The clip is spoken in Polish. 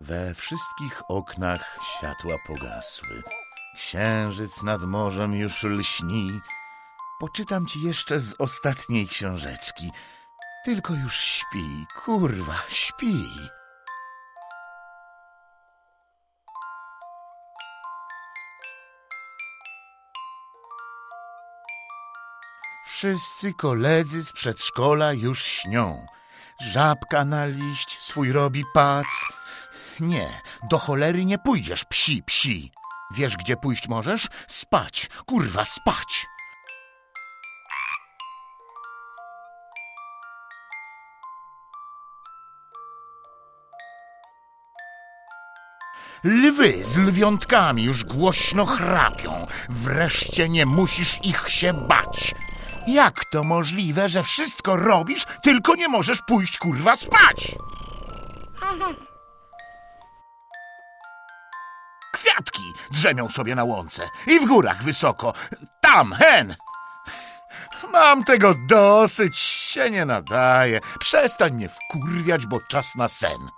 We wszystkich oknach światła pogasły. Księżyc nad morzem już lśni. Poczytam ci jeszcze z ostatniej książeczki. Tylko już śpi, kurwa, śpi. Wszyscy koledzy z przedszkola już śnią. Żabka na liść swój robi pac. Nie, do cholery nie pójdziesz, psi, psi. Wiesz, gdzie pójść możesz? Spać, kurwa, spać. Lwy z lwiątkami już głośno chrapią. Wreszcie nie musisz ich się bać. Jak to możliwe, że wszystko robisz, tylko nie możesz pójść kurwa spać? Kwiatki drzemią sobie na łące i w górach wysoko. Tam, hen! Mam tego dosyć, się nie nadaje. Przestań mnie wkurwiać, bo czas na sen.